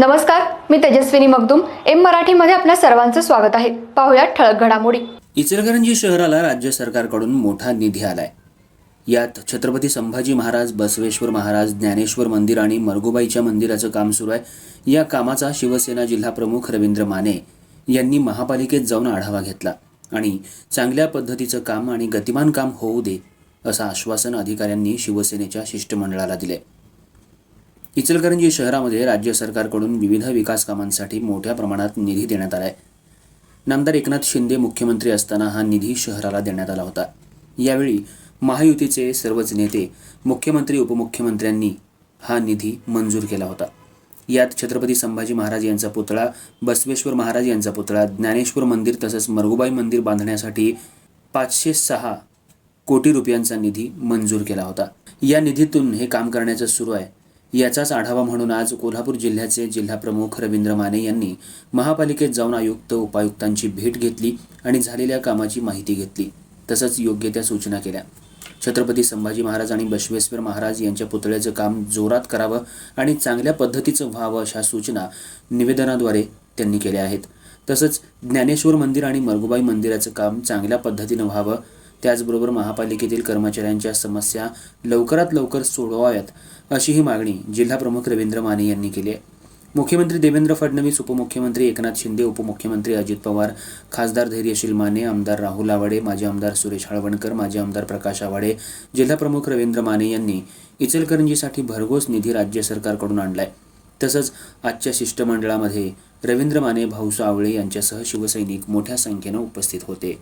नमस्कार मी तेजस्विनी मगदुम. एम मराठीमध्ये आपल्या सर्वांचं स्वागत आहे. पाहुयात ठळक घडामोडी. इचलकरंजी शहराला राज्य सरकारकडून मोठा निधी आलाय. यात छत्रपती संभाजी महाराज बसवेश्वर महाराज ज्ञानेश्वर मंदिर आणि मरगुबाईच्या मंदिराचं काम सुरू आहे. या कामाचा शिवसेना जिल्हा प्रमुख रवींद्र माने यांनी महापालिकेत जाऊन आढावा घेतला आणि चांगल्या पद्धतीचं काम आणि गतिमान काम होऊ दे असं आश्वासन अधिकाऱ्यांनी शिवसेनेच्या शिष्टमंडळाला दिले. इचलकरंजी शहरामध्ये राज्य सरकारकडून विविध विकास कामांसाठी मोठ्या प्रमाणात निधी देण्यात आलाय. नामदार एकनाथ शिंदे मुख्यमंत्री असताना हा निधी शहराला देण्यात आला होता. यावेळी महायुतीचे सर्वच नेते मुख्यमंत्री उपमुख्यमंत्र्यांनी हा निधी मंजूर केला होता. यात छत्रपती संभाजी महाराज यांचा पुतळा बसवेश्वर महाराज यांचा पुतळा ज्ञानेश्वर मंदिर तसंच मरगुबाई मंदिर बांधण्यासाठी पाचशे सहा कोटी रुपयांचा निधी मंजूर केला होता. या निधीतून हे काम करण्याचं सुरू आहे. याचाच आढावा म्हणून आज कोल्हापूर जिल्ह्याचे जिल्हा प्रमुख रवींद्र माने यांनी महापालिकेत जाऊन आयुक्त उपायुक्तांची भेट घेतली आणि झालेल्या कामाची माहिती घेतली. तसंच योग्य त्या सूचना केल्या. छत्रपती संभाजी महाराज आणि बसवेश्वर महाराज यांच्या पुतळ्याचं काम जोरात करावं आणि चांगल्या पद्धतीचं व्हावं अशा सूचना निवेदनाद्वारे त्यांनी केल्या आहेत. तसंच ज्ञानेश्वर मंदिर आणि मरगुबाई मंदिराचं काम चांगल्या पद्धतीनं व्हावं त्याचबरोबर महापालिकेतील कर्मचाऱ्यांच्या समस्या लवकरात लवकर सोडवाव्यात अशी ही मागणी जिल्हाप्रमुख रवींद्र माने यांनी केली आहे. मुख्यमंत्री देवेंद्र फडणवीस उपमुख्यमंत्री एकनाथ शिंदे उपमुख्यमंत्री अजित पवार खासदार धैर्यशील माने आमदार राहुल आवाडे माजी आमदार सुरेश हळवणकर माजी आमदार प्रकाश आवाडे जिल्हाप्रमुख रवींद्र माने यांनी इचलकरंजीसाठी भरघोस निधी राज्य सरकारकडून आणलाय. तसंच आजच्या शिष्टमंडळामध्ये रवींद्र माने भाऊसा आवळे यांच्यासह शिवसैनिक मोठ्या संख्येनं उपस्थित होते.